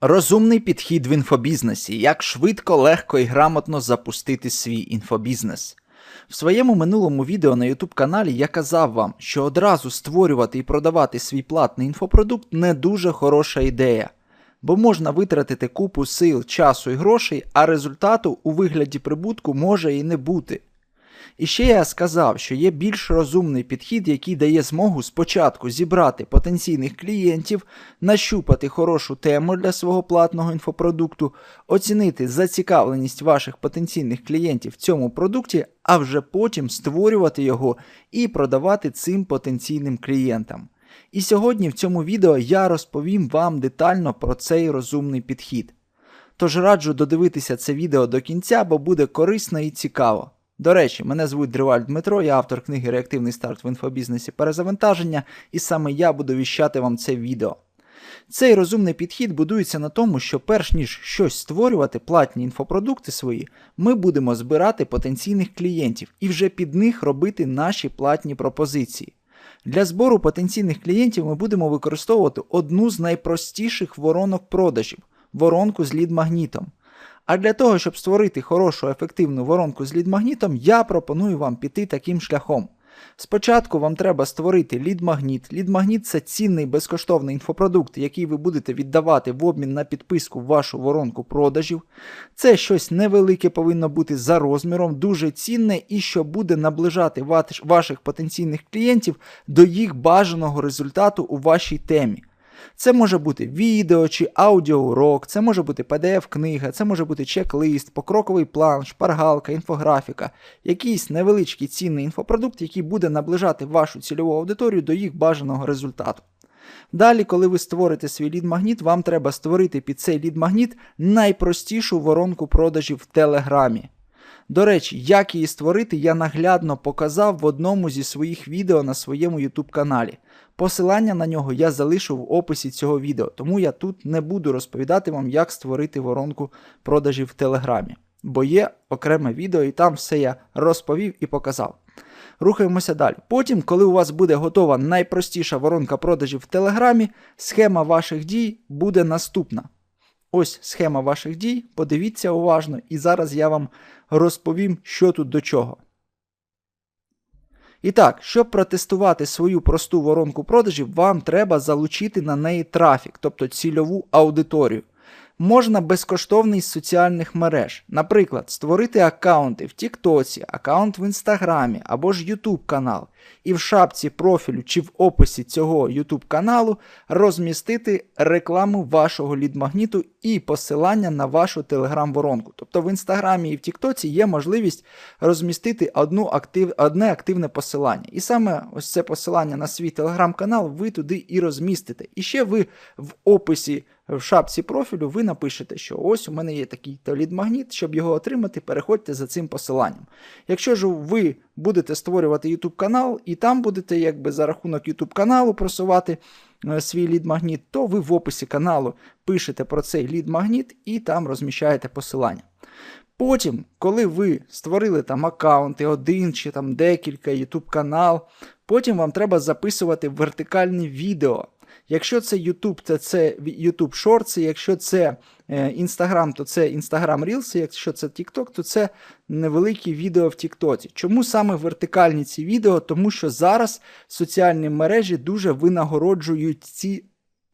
Розумний підхід в інфобізнесі. Як швидко, легко і грамотно запустити свій інфобізнес. В своєму минулому відео на YouTube каналі я казав вам, що одразу створювати і продавати свій платний інфопродукт не дуже хороша ідея, бо можна витратити купу сил, часу і грошей, а результату у вигляді прибутку може і не бути. І ще я сказав, що є більш розумний підхід, який дає змогу спочатку зібрати потенційних клієнтів, нащупати хорошу тему для свого платного інфопродукту, оцінити зацікавленість ваших потенційних клієнтів в цьому продукті, а вже потім створювати його і продавати цим потенційним клієнтам. І сьогодні в цьому відео я розповім вам детально про цей розумний підхід. Тож раджу додивитися це відео до кінця, бо буде корисно і цікаво. До речі, мене звуть Дриваль Дмитро, я автор книги Реактивний старт в інфобізнесі перезавантаження, і саме я буду віщати вам це відео. Цей розумний підхід будується на тому, що перш ніж щось створювати, платні інфопродукти свої, ми будемо збирати потенційних клієнтів і вже під них робити наші платні пропозиції. Для збору потенційних клієнтів ми будемо використовувати одну з найпростіших воронок продажів воронку з лід-магнітом. А для того, щоб створити хорошу ефективну воронку з лід-магнітом, я пропоную вам піти таким шляхом. Спочатку вам треба створити лід-магніт. Лід-магніт це цінний безкоштовний інфопродукт, який ви будете віддавати в обмін на підписку в вашу воронку продажів. Це щось невелике повинно бути за розміром, дуже цінне і що буде наближати ваших потенційних клієнтів до їх бажаного результату у вашій темі. Це може бути відео чи аудіоурок, це може бути PDF-книга, це може бути чек-лист, покроковий план, шпаргалка, інфографіка, якийсь невеличкий цінний інфопродукт, який буде наближати вашу цільову аудиторію до їх бажаного результату. Далі, коли ви створите свій лід-магніт, вам треба створити під цей лід-магніт найпростішу воронку продажів в Телеграмі. До речі, як її створити, я наглядно показав в одному зі своїх відео на своєму YouTube каналі. Посилання на нього я залишу в описі цього відео, тому я тут не буду розповідати вам, як створити воронку продажів в Телеграмі, бо є окреме відео, і там все я розповів і показав. Рухаємося далі. Потім, коли у вас буде готова найпростіша воронка продажів в Телеграмі, схема ваших дій буде наступна. Ось схема ваших дій, подивіться уважно, і зараз я вам розповім, що тут до чого. І так, щоб протестувати свою просту воронку продажів, вам треба залучити на неї трафік, тобто цільову аудиторію можна безкоштовний з соціальних мереж. Наприклад, створити аккаунти в Тіктоці, аккаунт в Інстаграмі або ж YouTube канал, і в шапці профілю чи в описі цього YouTube каналу розмістити рекламу вашого лідмагніту і посилання на вашу телеграм-воронку. Тобто в Інстаграмі і в Тіктоці є можливість розмістити одну актив, одне активне посилання. І саме ось це посилання на свій телеграм-канал ви туди і розмістите. І ще ви в описі в шапці профілю ви напишете, що ось у мене є такий лід-магніт, щоб його отримати, переходьте за цим посиланням. Якщо ж ви будете створювати YouTube канал і там будете якби за рахунок YouTube каналу просувати е, свій лід-магніт, то ви в описі каналу пишете про цей лід-магніт і там розміщаєте посилання. Потім, коли ви створили там аккаунти, один чи там декілька YouTube канал, потім вам треба записувати вертикальні відео. Якщо це YouTube, то це YouTube Shorts, якщо це е, Instagram, то це Instagram Reels, якщо це TikTok, то це невеликі відео в TikTok. Чому саме вертикальні ці відео? Тому що зараз соціальні мережі дуже винагороджують ці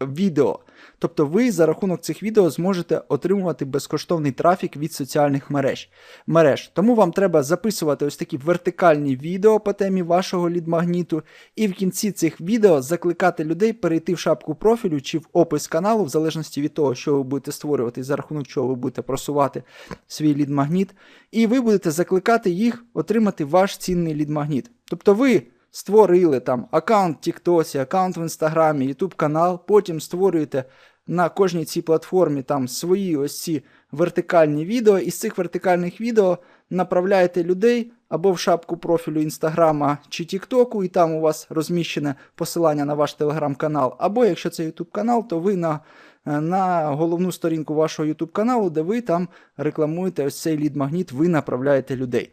відео. Тобто ви за рахунок цих відео зможете отримувати безкоштовний трафік від соціальних мереж. мереж. Тому вам треба записувати ось такі вертикальні відео по темі вашого лідмагніту, і в кінці цих відео закликати людей перейти в шапку профілю чи в опис каналу, в залежності від того, що ви будете створювати, і за рахунок чого ви будете просувати свій лідмагніт. І ви будете закликати їх отримати ваш цінний лідмагніт. Тобто ви створили там аккаунт в Тіктосі, аккаунт в Інстаграмі, Ютуб канал, потім створюєте на кожній цій платформі там свої ось ці вертикальні відео, і з цих вертикальних відео направляєте людей або в шапку профілю Інстаграма чи Тіктоку, і там у вас розміщене посилання на ваш телеграм-канал. Або якщо це Ютуб канал, то ви на на головну сторінку вашого YouTube каналу, де ви там рекламуєте ось цей лід-магніт, ви направляєте людей.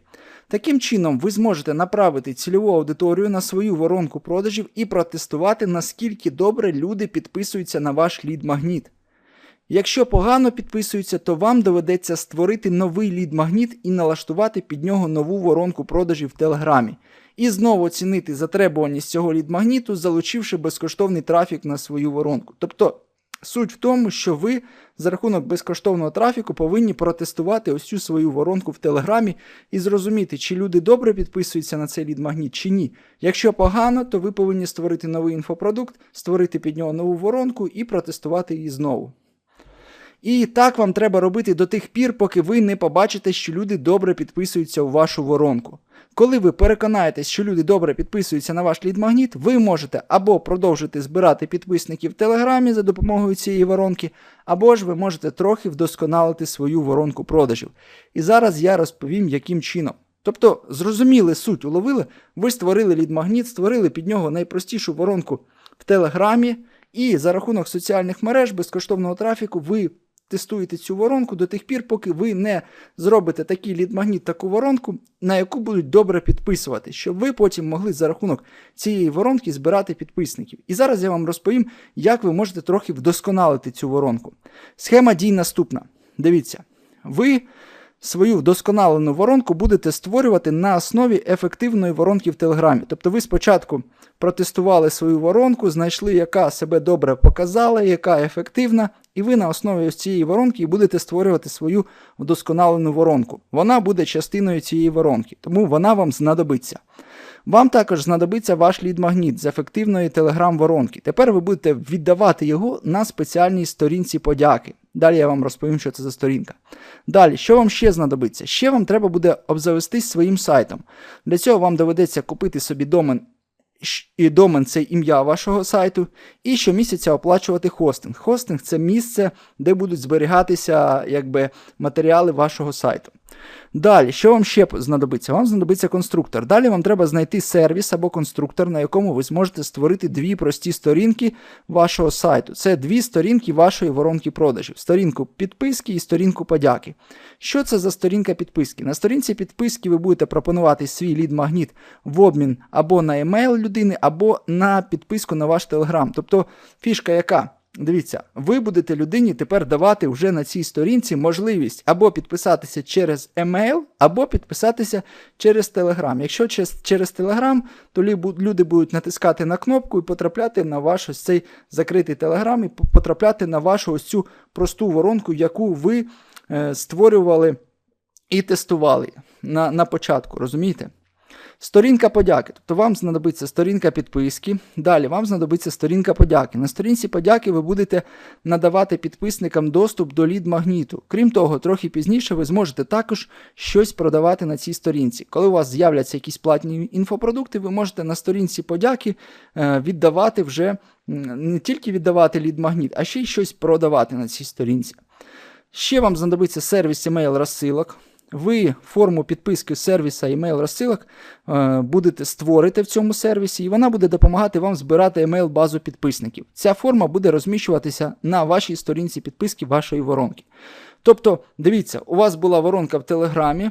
Таким чином, ви зможете направити цільову аудиторію на свою воронку продажів і протестувати, наскільки добре люди підписуються на ваш лід-магніт. Якщо погано підписуються, то вам доведеться створити новий лід-магніт і налаштувати під нього нову воронку продажів в Телеграмі. І знову оцінити затребуваність цього лід-магніту, залучивши безкоштовний трафік на свою воронку. Тобто суть в тому, що ви за рахунок безкоштовного трафіку повинні протестувати ось цю свою воронку в Телеграмі і зрозуміти, чи люди добре підписуються на цей лід-магніт, чи ні. Якщо погано, то ви повинні створити новий інфопродукт, створити під нього нову воронку і протестувати її знову. І так вам треба робити до тих пір, поки ви не побачите, що люди добре підписуються у вашу воронку. Коли ви переконаєтесь, що люди добре підписуються на ваш лід-магніт, ви можете або продовжити збирати підписників в Телеграмі за допомогою цієї воронки, або ж ви можете трохи вдосконалити свою воронку продажів. І зараз я розповім, яким чином. Тобто, зрозуміли суть, уловили, ви створили лід-магніт, створили під нього найпростішу воронку в Телеграмі, і за рахунок соціальних мереж безкоштовного трафіку ви тестуєте цю воронку до тих пір, поки ви не зробите такий лід-магніт, таку воронку, на яку будуть добре підписувати, щоб ви потім могли за рахунок цієї воронки збирати підписників. І зараз я вам розповім, як ви можете трохи вдосконалити цю воронку. Схема дій наступна. Дивіться, ви. Свою вдосконалену воронку будете створювати на основі ефективної воронки в Телеграмі. Тобто ви спочатку протестували свою воронку, знайшли, яка себе добре показала, яка ефективна, і ви на основі цієї воронки будете створювати свою вдосконалену воронку. Вона буде частиною цієї воронки, тому вона вам знадобиться. Вам також знадобиться ваш лід-магніт з ефективної телеграм-воронки. Тепер ви будете віддавати його на спеціальній сторінці подяки. Далі я вам розповім, що це за сторінка. Далі, що вам ще знадобиться? Ще вам треба буде обзавестись своїм сайтом. Для цього вам доведеться купити собі домен і домен це ім'я вашого сайту, і щомісяця оплачувати хостинг. Хостинг це місце, де будуть зберігатися якби, матеріали вашого сайту. Далі, що вам ще знадобиться? Вам знадобиться конструктор. Далі вам треба знайти сервіс або конструктор, на якому ви зможете створити дві прості сторінки вашого сайту. Це дві сторінки вашої воронки продажів: сторінку підписки і сторінку подяки. Що це за сторінка підписки? На сторінці підписки ви будете пропонувати свій лід-магніт в обмін або на емейл людини, або на підписку на ваш телеграм. Тобто фішка яка? Дивіться, ви будете людині тепер давати вже на цій сторінці можливість або підписатися через емейл, або підписатися через Telegram. Якщо через Telegram, то люди будуть натискати на кнопку і потрапляти на ваш ось цей закритий Telegram і потрапляти на вашу ось цю просту воронку, яку ви е, створювали і тестували на, на початку, розумієте? Сторінка подяки. Тобто вам знадобиться сторінка підписки. Далі вам знадобиться сторінка подяки. На сторінці подяки ви будете надавати підписникам доступ до лід-магніту. Крім того, трохи пізніше ви зможете також щось продавати на цій сторінці. Коли у вас з'являться якісь платні інфопродукти, ви можете на сторінці подяки е, віддавати вже не тільки віддавати лід-магніт, а ще й щось продавати на цій сторінці. Ще вам знадобиться сервіс email розсилок ви форму підписки сервіса email розсилок е, будете створити в цьому сервісі, і вона буде допомагати вам збирати емейл базу підписників. Ця форма буде розміщуватися на вашій сторінці підписки вашої воронки. Тобто, дивіться, у вас була воронка в Телеграмі.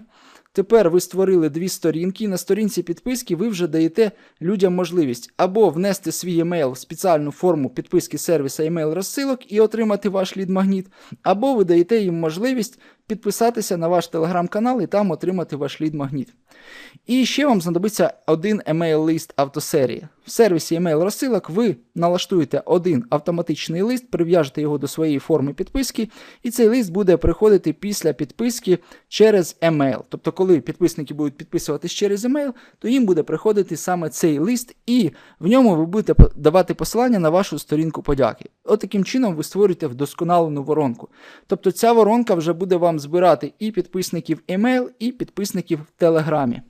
Тепер ви створили дві сторінки, і на сторінці підписки ви вже даєте людям можливість або внести свій емейл в спеціальну форму підписки сервіса емейл розсилок і отримати ваш лід-магніт, або ви даєте їм можливість підписатися на ваш телеграм-канал і там отримати ваш лід-магніт. І ще вам знадобиться один емейл-лист автосерії. В сервісі емейл розсилок ви налаштуєте один автоматичний лист, прив'яжете його до своєї форми підписки, і цей лист буде приходити після підписки через емейл. Тобто, коли підписники будуть підписуватись через емейл, то їм буде приходити саме цей лист, і в ньому ви будете давати посилання на вашу сторінку подяки. От таким чином ви створюєте вдосконалену воронку. Тобто ця воронка вже буде вам збирати і підписників емейл, і підписників в Телеграмі.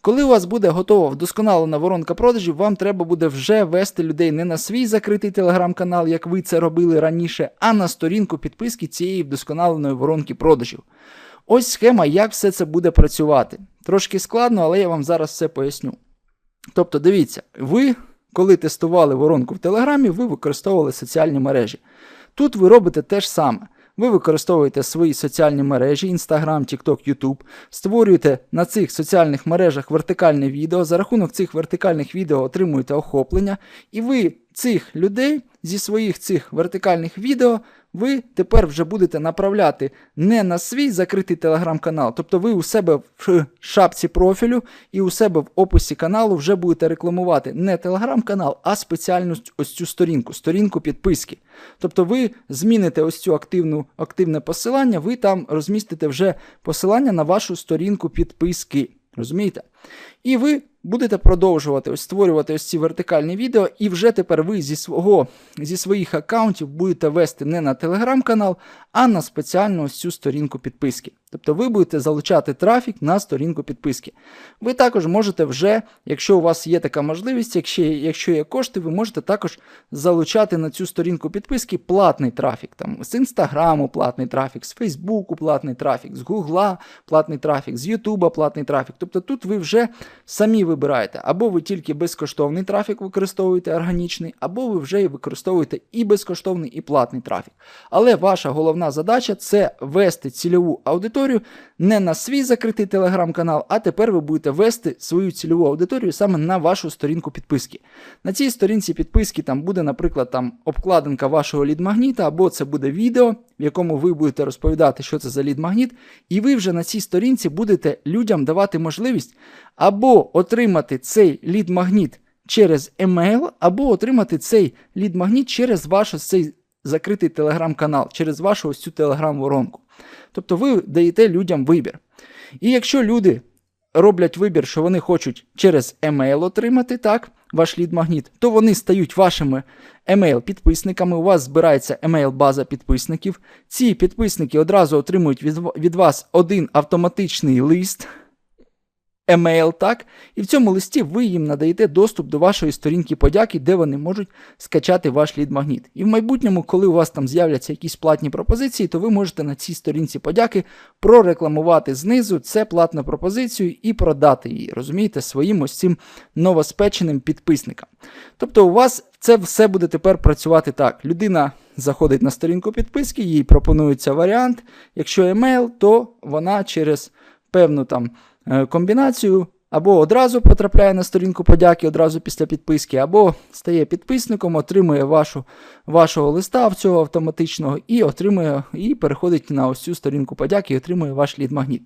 Коли у вас буде готова вдосконалена воронка продажів, вам треба буде вже вести людей не на свій закритий телеграм-канал, як ви це робили раніше, а на сторінку підписки цієї вдосконаленої воронки продажів. Ось схема, як все це буде працювати. Трошки складно, але я вам зараз все поясню. Тобто, дивіться, ви, коли тестували воронку в Телеграмі, ви використовували соціальні мережі. Тут ви робите те ж саме. Ви використовуєте свої соціальні мережі, Instagram, TikTok, YouTube, створюєте на цих соціальних мережах вертикальне відео. За рахунок цих вертикальних відео отримуєте охоплення, і ви цих людей зі своїх цих вертикальних відео ви тепер вже будете направляти не на свій закритий телеграм-канал, тобто ви у себе в шапці профілю і у себе в описі каналу вже будете рекламувати не телеграм-канал, а спеціальну ось цю сторінку, сторінку підписки. Тобто ви зміните ось цю активну, активне посилання, ви там розмістите вже посилання на вашу сторінку підписки. Розумієте? І ви будете продовжувати ось створювати ось ці вертикальні відео, і вже тепер ви зі свого, зі своїх аккаунтів будете вести не на телеграм-канал, а на спеціальну ось цю сторінку підписки. Тобто ви будете залучати трафік на сторінку підписки. Ви також можете вже, якщо у вас є така можливість, якщо, якщо є кошти, ви можете також залучати на цю сторінку підписки платний трафік. Там З інстаграму платний трафік, з Фейсбуку платний трафік, з Гугла платний трафік, з Ютуба платний трафік. Тобто тут ви вже самі вибираєте, або ви тільки безкоштовний трафік використовуєте органічний, або ви вже використовуєте і безкоштовний, і платний трафік. Але ваша головна задача це вести цільову аудиторію не на свій закритий телеграм-канал, а тепер ви будете вести свою цільову аудиторію саме на вашу сторінку підписки. На цій сторінці підписки там буде, наприклад, там обкладинка вашого лід-магніта, або це буде відео, в якому ви будете розповідати, що це за лід-магніт, і ви вже на цій сторінці будете людям давати можливість або отримати цей лід-магніт через емейл, або отримати цей лід-магніт через ваш цей закритий телеграм-канал, через вашу ось цю телеграм-воронку. Тобто ви даєте людям вибір. І якщо люди роблять вибір, що вони хочуть через емейл отримати так, ваш лід-магніт, то вони стають вашими емейл-підписниками. У вас збирається емейл-база підписників. Ці підписники одразу отримують від, вас один автоматичний лист емейл, так? І в цьому листі ви їм надаєте доступ до вашої сторінки подяки, де вони можуть скачати ваш лід-магніт. І в майбутньому, коли у вас там з'являться якісь платні пропозиції, то ви можете на цій сторінці подяки прорекламувати знизу це платну пропозицію і продати її, розумієте, своїм ось цим новоспеченим підписникам. Тобто, у вас це все буде тепер працювати так. Людина заходить на сторінку підписки, їй пропонується варіант. Якщо емейл, то вона через певну там. Е, комбінацію, або одразу потрапляє на сторінку подяки одразу після підписки, або стає підписником, отримує вашу, вашого листа в цього автоматичного і отримує, і переходить на ось цю сторінку подяки і отримує ваш лід-магніт.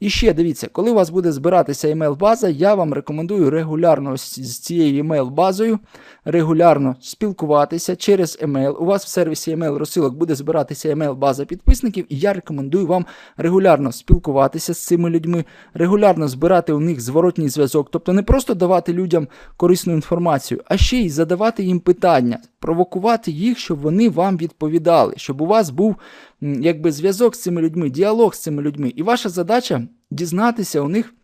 І ще дивіться, коли у вас буде збиратися емейл-база, я вам рекомендую регулярно з цією емейл-базою регулярно спілкуватися через емейл. У вас в сервісі емейл розсилок буде збиратися емейл-база підписників, і я рекомендую вам регулярно спілкуватися з цими людьми, регулярно збирати у них зворотній зв'язок, тобто не просто давати людям корисну інформацію, а ще й задавати їм питання, провокувати їх, щоб вони вам відповідали, щоб у вас був якби зв'язок з цими людьми, діалог з цими людьми. І ваша задача дізнатися у них,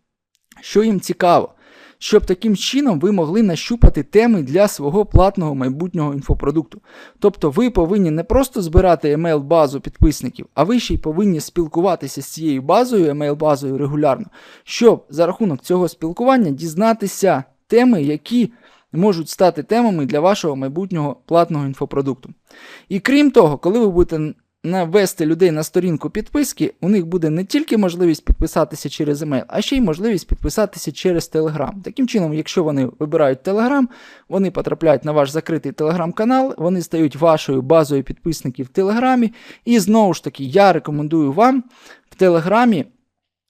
що їм цікаво щоб таким чином ви могли нащупати теми для свого платного майбутнього інфопродукту. Тобто ви повинні не просто збирати емейл-базу підписників, а ви ще й повинні спілкуватися з цією базою, емейл-базою регулярно, щоб за рахунок цього спілкування дізнатися теми, які можуть стати темами для вашого майбутнього платного інфопродукту. І крім того, коли ви будете навести людей на сторінку підписки, у них буде не тільки можливість підписатися через емейл, а ще й можливість підписатися через Telegram. Таким чином, якщо вони вибирають Telegram, вони потрапляють на ваш закритий телеграм-канал, вони стають вашою базою підписників в Телеграмі. І знову ж таки, я рекомендую вам в Телеграмі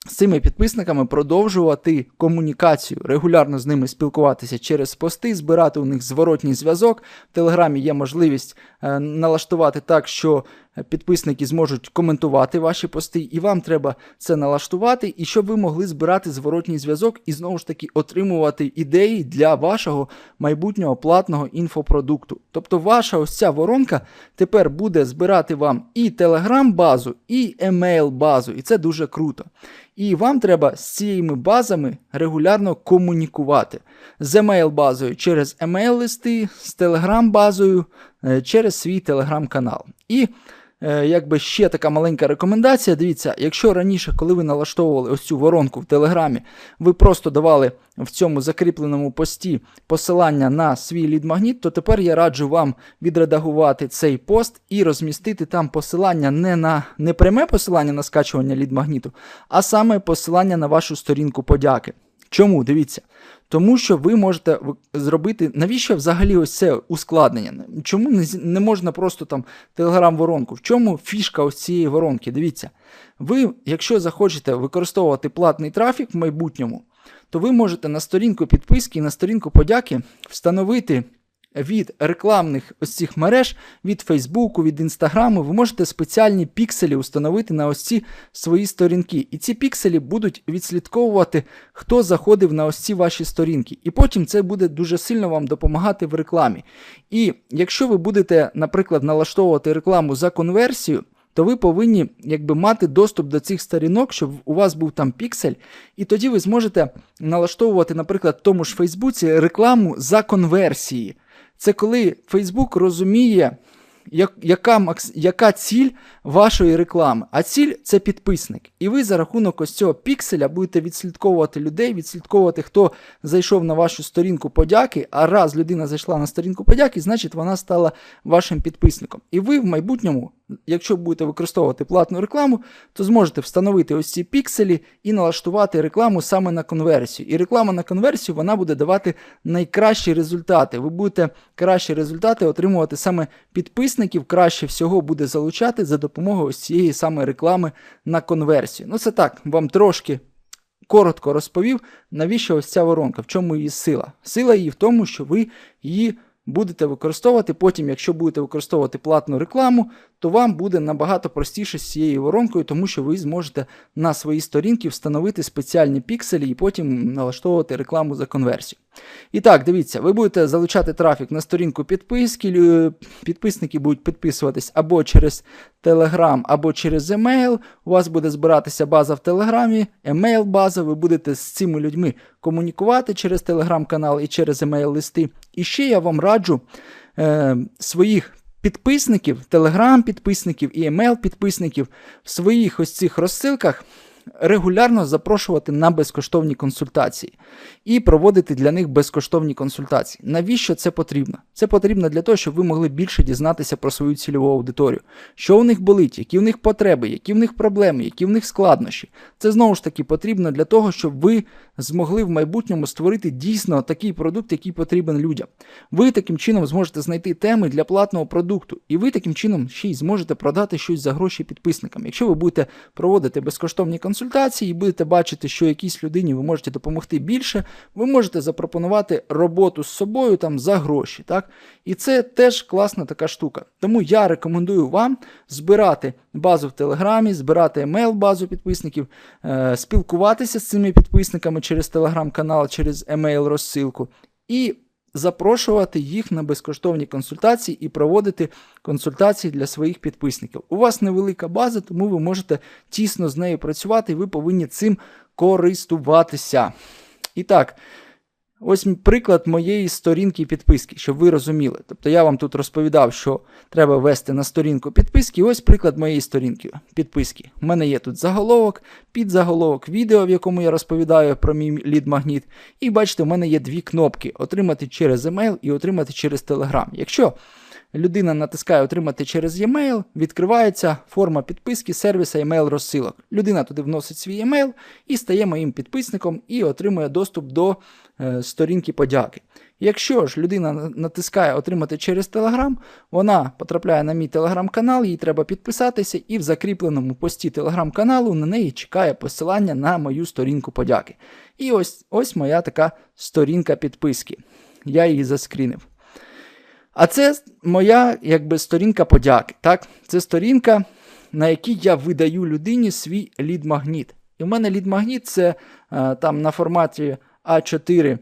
з цими підписниками продовжувати комунікацію, регулярно з ними спілкуватися через пости, збирати у них зворотній зв'язок. В Телеграмі є можливість е, налаштувати так, що підписники зможуть коментувати ваші пости, і вам треба це налаштувати, і щоб ви могли збирати зворотній зв'язок і знову ж таки отримувати ідеї для вашого майбутнього платного інфопродукту. Тобто, ваша ось ця воронка тепер буде збирати вам і телеграм-базу, і емейл-базу, і це дуже круто. І вам треба з цими базами регулярно комунікувати з емейл-базою через емейл-листи, з телеграм-базою е, через свій телеграм-канал. І якби ще така маленька рекомендація. Дивіться, якщо раніше, коли ви налаштовували ось цю воронку в Телеграмі, ви просто давали в цьому закріпленому пості посилання на свій лід-магніт, то тепер я раджу вам відредагувати цей пост і розмістити там посилання не на не пряме посилання на скачування лід-магніту, а саме посилання на вашу сторінку подяки. Чому? Дивіться. Тому що ви можете зробити, навіщо взагалі ось це ускладнення? Чому не, не можна просто там телеграм-воронку? В чому фішка ось цієї воронки? Дивіться, ви, якщо захочете використовувати платний трафік в майбутньому, то ви можете на сторінку підписки і на сторінку подяки встановити від рекламних ось цих мереж, від Фейсбуку, від Інстаграму, ви можете спеціальні пікселі установити на ось ці свої сторінки. І ці пікселі будуть відслідковувати, хто заходив на ось ці ваші сторінки. І потім це буде дуже сильно вам допомагати в рекламі. І якщо ви будете, наприклад, налаштовувати рекламу за конверсію, то ви повинні якби мати доступ до цих сторінок, щоб у вас був там піксель, і тоді ви зможете налаштовувати, наприклад, в тому ж Фейсбуці рекламу за конверсії. Це коли Фейсбук розуміє, яка, яка ціль вашої реклами. А ціль це підписник. І ви за рахунок ось цього пікселя будете відслідковувати людей, відслідковувати, хто зайшов на вашу сторінку подяки. А раз людина зайшла на сторінку подяки, значить вона стала вашим підписником. І ви в майбутньому, якщо будете використовувати платну рекламу, то зможете встановити ось ці пікселі і налаштувати рекламу саме на конверсію. І реклама на конверсію вона буде давати найкращі результати. Ви будете кращі результати отримувати саме підписників, краще всього буде залучати за допомогою ось цієї саме реклами на конверсію. Ну це так, вам трошки коротко розповів, навіщо ось ця воронка, в чому її сила. Сила її в тому, що ви її будете використовувати. Потім, якщо будете використовувати платну рекламу, то вам буде набагато простіше з цією воронкою, тому що ви зможете на свої сторінки встановити спеціальні пікселі і потім налаштовувати рекламу за конверсію. І так, дивіться, ви будете залучати трафік на сторінку підписки. Підписники будуть підписуватись або через Telegram, або через email. У вас буде збиратися база в Телеграмі, емейл база. Ви будете з цими людьми комунікувати через телеграм-канал і через емейл-листи. І ще я вам раджу е, своїх підписників, телеграм-підписників і емейл-підписників в своїх ось цих розсилках регулярно запрошувати на безкоштовні консультації і проводити для них безкоштовні консультації. Навіщо це потрібно? Це потрібно для того, щоб ви могли більше дізнатися про свою цільову аудиторію, що у них болить, які в них потреби, які в них проблеми, які в них складнощі. Це знову ж таки потрібно для того, щоб ви змогли в майбутньому створити дійсно такий продукт, який потрібен людям. Ви таким чином зможете знайти теми для платного продукту, і ви таким чином ще й зможете продати щось за гроші підписникам. Якщо ви будете проводити безкоштовні консультації і будете бачити, що якійсь людині ви можете допомогти більше, ви можете запропонувати роботу з собою там за гроші. Так? І це теж класна така штука. Тому я рекомендую вам збирати базу в Телеграмі, збирати емейл-базу підписників, е, спілкуватися з цими підписниками через телеграм-канал, через емейл-розсилку. І запрошувати їх на безкоштовні консультації і проводити консультації для своїх підписників. У вас невелика база, тому ви можете тісно з нею працювати, і ви повинні цим користуватися. І так, ось приклад моєї сторінки підписки, щоб ви розуміли. Тобто я вам тут розповідав, що треба ввести на сторінку підписки. Ось приклад моєї сторінки підписки. У мене є тут заголовок, підзаголовок, відео, в якому я розповідаю про мій лід-магніт. І бачите, у мене є дві кнопки: отримати через емейл і отримати через Telegram. Якщо людина натискає отримати через e-mail, відкривається форма підписки сервіса email розсилок. Людина туди вносить свій емейл і стає моїм підписником і отримує доступ до е, сторінки подяки. Якщо ж людина натискає отримати через Telegram, вона потрапляє на мій телеграм-канал, їй треба підписатися, і в закріпленому пості телеграм-каналу на неї чекає посилання на мою сторінку подяки. І ось, ось моя така сторінка підписки. Я її заскрінив. А це моя якби сторінка подяки. Так? Це сторінка, на якій я видаю людині свій лід-магніт. І в мене лід-магніт це е, там на форматі А4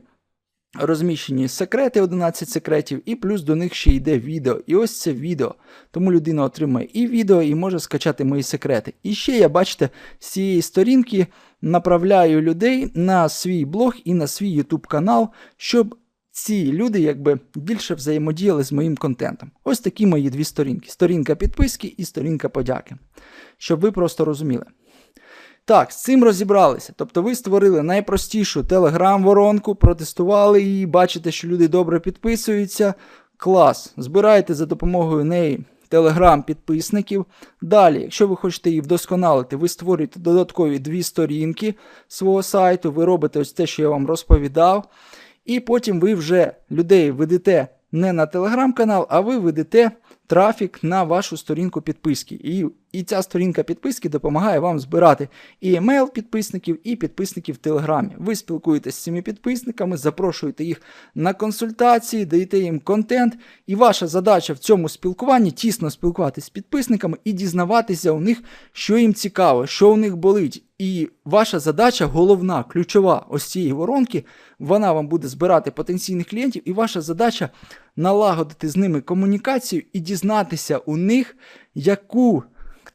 розміщені секрети, 11 секретів, і плюс до них ще йде відео. І ось це відео. Тому людина отримує і відео, і може скачати мої секрети. І ще я, бачите, з цієї сторінки направляю людей на свій блог і на свій YouTube канал, щоб ці люди якби більше взаємодіяли з моїм контентом. Ось такі мої дві сторінки: сторінка підписки і сторінка подяки. Щоб ви просто розуміли. Так, з цим розібралися. Тобто ви створили найпростішу телеграм-воронку, протестували її, бачите, що люди добре підписуються. Клас. Збираєте за допомогою неї Telegram підписників. Далі, якщо ви хочете її вдосконалити, ви створюєте додаткові дві сторінки свого сайту, ви робите ось те, що я вам розповідав. І потім ви вже людей ведете не на телеграм-канал, а ви ведете трафік на вашу сторінку підписки. І, і ця сторінка підписки допомагає вам збирати і емейл підписників, і підписників в Телеграмі. Ви спілкуєтесь з цими підписниками, запрошуєте їх на консультації, даєте їм контент. І ваша задача в цьому спілкуванні тісно спілкуватися з підписниками і дізнаватися у них, що їм цікаво, що у них болить. І ваша задача головна, ключова ось цієї воронки, вона вам буде збирати потенційних клієнтів, і ваша задача налагодити з ними комунікацію і дізнатися у них, яку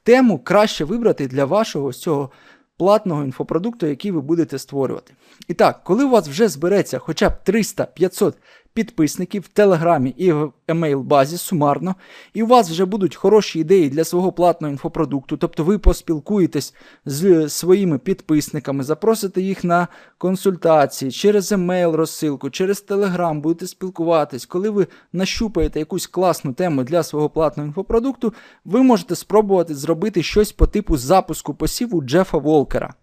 тему краще вибрати для вашого цього платного інфопродукту, який ви будете створювати. І так, коли у вас вже збереться хоча б 300-500 підписників в Телеграмі і в емейл-базі сумарно, і у вас вже будуть хороші ідеї для свого платного інфопродукту, тобто ви поспілкуєтесь з своїми підписниками, запросите їх на консультації через емейл розсилку, через Телеграм, будете спілкуватись. Коли ви нащупаєте якусь класну тему для свого платного інфопродукту, ви можете спробувати зробити щось по типу запуску посіву Джефа Волкера.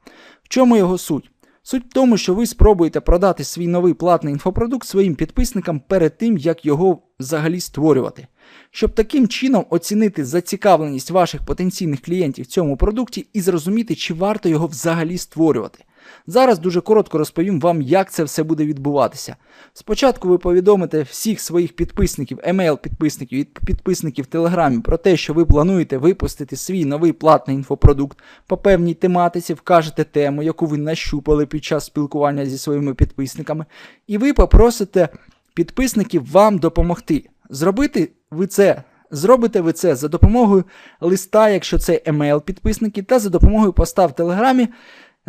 В чому його суть? Суть в тому, що ви спробуєте продати свій новий платний інфопродукт своїм підписникам перед тим, як його взагалі створювати. Щоб таким чином оцінити зацікавленість ваших потенційних клієнтів в цьому продукті і зрозуміти, чи варто його взагалі створювати. Зараз дуже коротко розповім вам, як це все буде відбуватися. Спочатку ви повідомите всіх своїх підписників, емейл-підписників і підписників Телеграмі про те, що ви плануєте випустити свій новий платний інфопродукт по певній тематиці, вкажете тему, яку ви нащупали під час спілкування зі своїми підписниками, і ви попросите підписників вам допомогти. Зробити ви це. Зробите ви це за допомогою листа, якщо це емейл підписники, та за допомогою поста в Телеграмі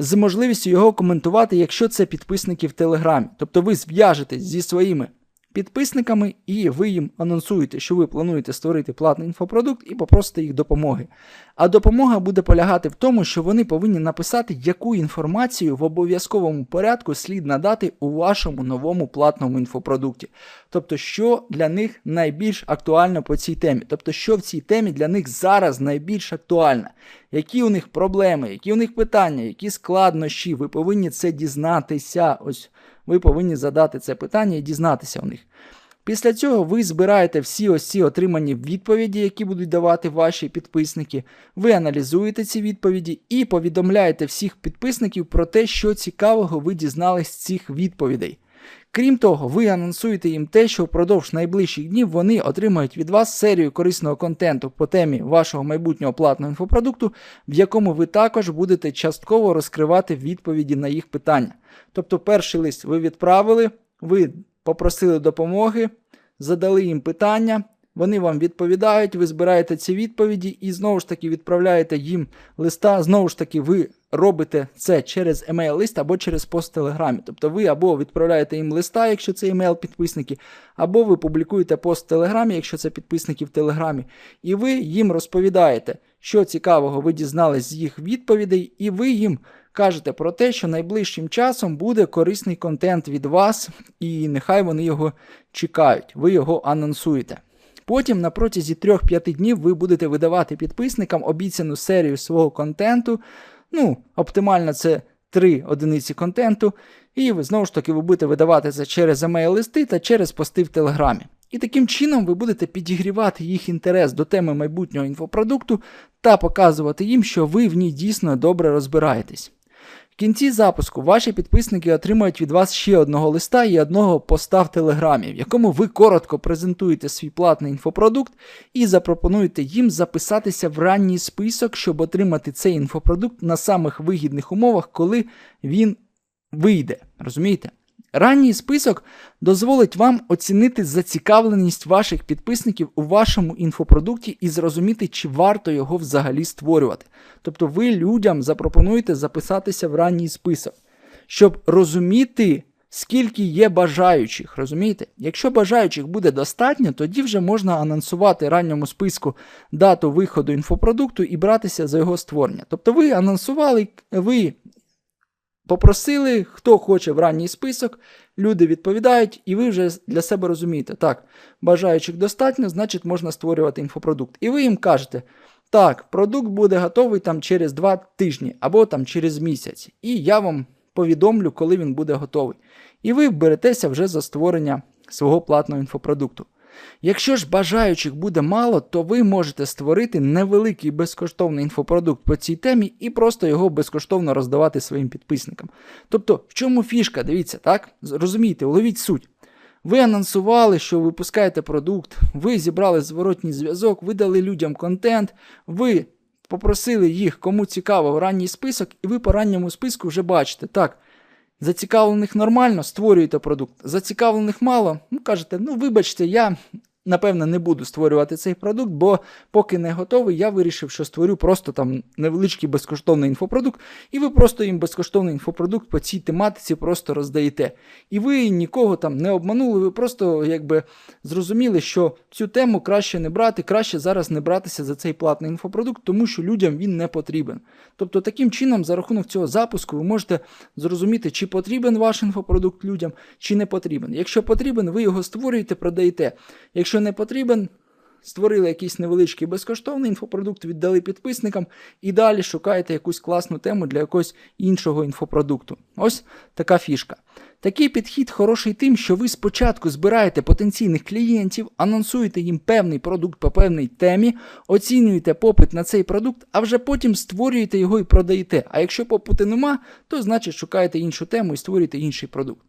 з можливістю його коментувати, якщо це підписники в Телеграмі. Тобто ви зв'яжетесь зі своїми підписниками і ви їм анонсуєте, що ви плануєте створити платний інфопродукт і попросите їх допомоги. А допомога буде полягати в тому, що вони повинні написати, яку інформацію в обов'язковому порядку слід надати у вашому новому платному інфопродукті. Тобто, що для них найбільш актуально по цій темі. Тобто, що в цій темі для них зараз найбільш актуально. Які у них проблеми, які у них питання, які складнощі, ви повинні це дізнатися. Ось ви повинні задати це питання і дізнатися у них. Після цього ви збираєте всі ось ці отримані відповіді, які будуть давати ваші підписники. Ви аналізуєте ці відповіді і повідомляєте всіх підписників про те, що цікавого ви дізнались з цих відповідей. Крім того, ви анонсуєте їм те, що впродовж найближчих днів вони отримають від вас серію корисного контенту по темі вашого майбутнього платного інфопродукту, в якому ви також будете частково розкривати відповіді на їх питання. Тобто, перший лист ви відправили, ви попросили допомоги, задали їм питання. Вони вам відповідають, ви збираєте ці відповіді і знову ж таки відправляєте їм листа. Знову ж таки, ви робите це через емейл-лист або через пост в Телеграмі. Тобто ви або відправляєте їм листа, якщо це емейл-підписники, або ви публікуєте пост в Телеграмі, якщо це підписники в Телеграмі, і ви їм розповідаєте, що цікавого ви дізнались з їх відповідей, і ви їм кажете про те, що найближчим часом буде корисний контент від вас, і нехай вони його чекають, ви його анонсуєте. Потім на протязі 3-5 днів ви будете видавати підписникам обіцяну серію свого контенту. Ну, оптимально це 3 одиниці контенту. І ви знову ж таки ви будете видавати це через емейл-листи та через пости в Телеграмі. І таким чином ви будете підігрівати їх інтерес до теми майбутнього інфопродукту та показувати їм, що ви в ній дійсно добре розбираєтесь. В кінці запуску ваші підписники отримають від вас ще одного листа і одного поста в Телеграмі, в якому ви коротко презентуєте свій платний інфопродукт і запропонуєте їм записатися в ранній список, щоб отримати цей інфопродукт на самих вигідних умовах, коли він вийде. Розумієте? Ранній список дозволить вам оцінити зацікавленість ваших підписників у вашому інфопродукті і зрозуміти, чи варто його взагалі створювати. Тобто ви людям запропонуєте записатися в ранній список, щоб розуміти, скільки є бажаючих. Розумієте? Якщо бажаючих буде достатньо, тоді вже можна анонсувати ранньому списку дату виходу інфопродукту і братися за його створення. Тобто ви анонсували, ви Попросили, хто хоче в ранній список, люди відповідають, і ви вже для себе розумієте, так, бажаючих достатньо, значить можна створювати інфопродукт. І ви їм кажете, так, продукт буде готовий там через 2 тижні або там через місяць. І я вам повідомлю, коли він буде готовий. І ви беретеся вже за створення свого платного інфопродукту. Якщо ж бажаючих буде мало, то ви можете створити невеликий безкоштовний інфопродукт по цій темі і просто його безкоштовно роздавати своїм підписникам. Тобто, в чому фішка? Дивіться, так? Розумієте, уловіть суть. Ви анонсували, що випускаєте продукт, ви зібрали зворотній зв'язок, ви дали людям контент, ви попросили їх, кому цікаво, в ранній список, і ви по ранньому списку вже бачите, так, зацікавлених нормально, створюєте продукт. Зацікавлених мало, ну кажете, ну вибачте, я напевно не буду створювати цей продукт, бо поки не готовий, я вирішив, що створю просто там невеличкий безкоштовний інфопродукт, і ви просто їм безкоштовний інфопродукт по цій тематиці просто роздаєте. І ви нікого там не обманули, ви просто якби зрозуміли, що цю тему краще не брати, краще зараз не братися за цей платний інфопродукт, тому що людям він не потрібен. Тобто, таким чином, за рахунок цього запуску, ви можете зрозуміти, чи потрібен ваш інфопродукт людям, чи не потрібен. Якщо потрібен, ви його створюєте, продаєте. Якщо не потрібен, створили якийсь невеличкий безкоштовний інфопродукт, віддали підписникам і далі шукаєте якусь класну тему для якогось іншого інфопродукту. Ось така фішка. Такий підхід хороший тим, що ви спочатку збираєте потенційних клієнтів, анонсуєте їм певний продукт по певній темі, оцінюєте попит на цей продукт, а вже потім створюєте його і продаєте. А якщо попиту нема, то значить шукаєте іншу тему і створюєте інший продукт.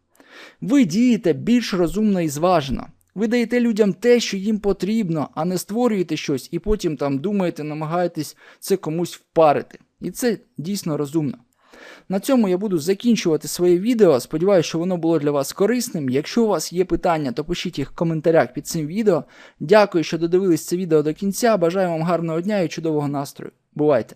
Ви дієте більш розумно і зважено. Ви даєте людям те, що їм потрібно, а не створюєте щось і потім там думаєте, намагаєтесь це комусь впарити. І це дійсно розумно. На цьому я буду закінчувати своє відео. Сподіваюся, що воно було для вас корисним. Якщо у вас є питання, то пишіть їх в коментарях під цим відео. Дякую, що додивились це відео до кінця. Бажаю вам гарного дня і чудового настрою. Бувайте!